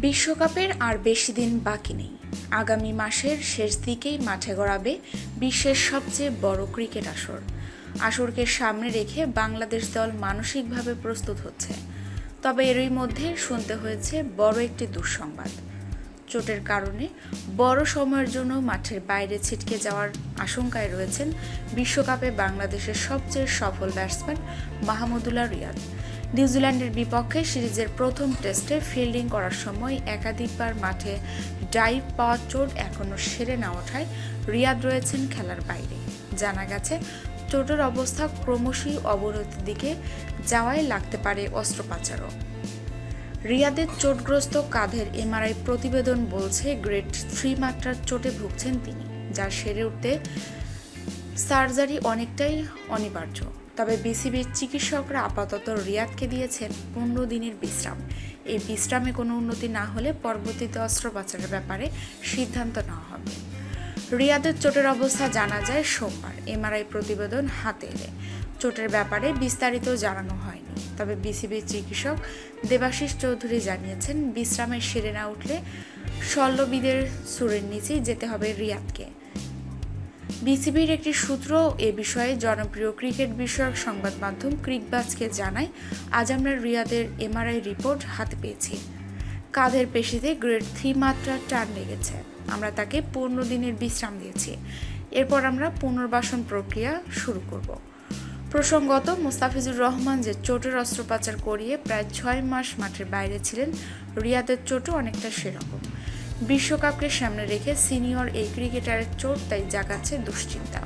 বিশ্বকাপের আর বেশি দিন বাকি নেই। আগামী মাসের শেষ দিকেই মাঠে গড়াবে বিশ্বের সবচেয়ে বড় ক্রিকেট আসর। আসরকে সামনে রেখে বাংলাদেশ দল মানসিকভাবে প্রস্তুত হচ্ছে। তবে এরই মধ্যে শুনতে হয়েছে বড় একটি দুঃসংবাদ। চোটের কারণে বড় সময়ের জন্য মাঠের বাইরে ছিটকে যাওয়ার আশঙ্কায় রয়েছেন বিশ্বকাপে বাংলাদেশের সবচেয়ে সফল ব্যাটসম্যান মাহমুদুল্লাহ রিয়াদ। নিউজিল্যান্ডের বিপক্ষে সিরিজের প্রথম টেস্টে ফিল্ডিং করার সময় একাধিকবার মাঠে ডাইভ পাওয়ার চোট এখনও সেরে না ওঠায় রিয়াদ রয়েছেন খেলার বাইরে। জানা গেছে, চোটের অবস্থা ক্রমশই অবনতির দিকে যাওয়ায় লাগতে পারে অস্ত্রোপাচারও। রিয়াদের চোটগ্রস্ত কাঁধের এমআরআই প্রতিবেদন বলছে, গ্রেড থ্রি মাত্রার চোটে ভুগছেন তিনি, যা সেরে উঠতে সার্জারি অনেকটাই অনিবার্য। তবে বিসিবির চিকিৎসকরা আপাতত রিয়াদকে দিয়েছেন পনেরো দিনের বিশ্রাম। এই বিশ্রামে কোনো উন্নতি না হলে পরবর্তীতে অস্ত্রোপচারের ব্যাপারে সিদ্ধান্ত নেওয়া হবে। রিয়াদের চোটের অবস্থা জানা যায় সোমবার। এমআরআই প্রতিবেদন হাতে এলে। চোটের ব্যাপারে বিস্তারিত জানানো হয়নি। তবে বিসিবির চিকিৎসক দেবাশিস চৌধুরী জানিয়েছেন, বিশ্রামের সেরে না উঠলে শল্যবিদের সুরের নিচেই যেতে হবে রিয়াদকে। বিসিবির একটি সূত্র এ বিষয়ে জনপ্রিয় ক্রিকেট বিষয়ক সংবাদ মাধ্যম ক্রিকবাজকে জানায়, আজ আমরা রিয়াদের এমআরআই রিপোর্ট হাতে পেয়েছি। কাঁধের পেশিতে গ্রেড থ্রি মাত্রার টান লেগেছে। আমরা তাকে পনেরো দিনের বিশ্রাম দিয়েছি। এরপর আমরা পুনর্বাসন প্রক্রিয়া শুরু করব। প্রসঙ্গত, মুস্তাফিজুর রহমান যে চোটের অস্ত্রোপচার করিয়ে প্রায় ছয় মাস মাঠের বাইরে ছিলেন, রিয়াদের চোটও অনেকটা সেরকম। বিশ্বকাপকে সামনে রেখে সিনিয়র এই ক্রিকেটারের চোট তাই জাগাচ্ছে দুশ্চিন্তা।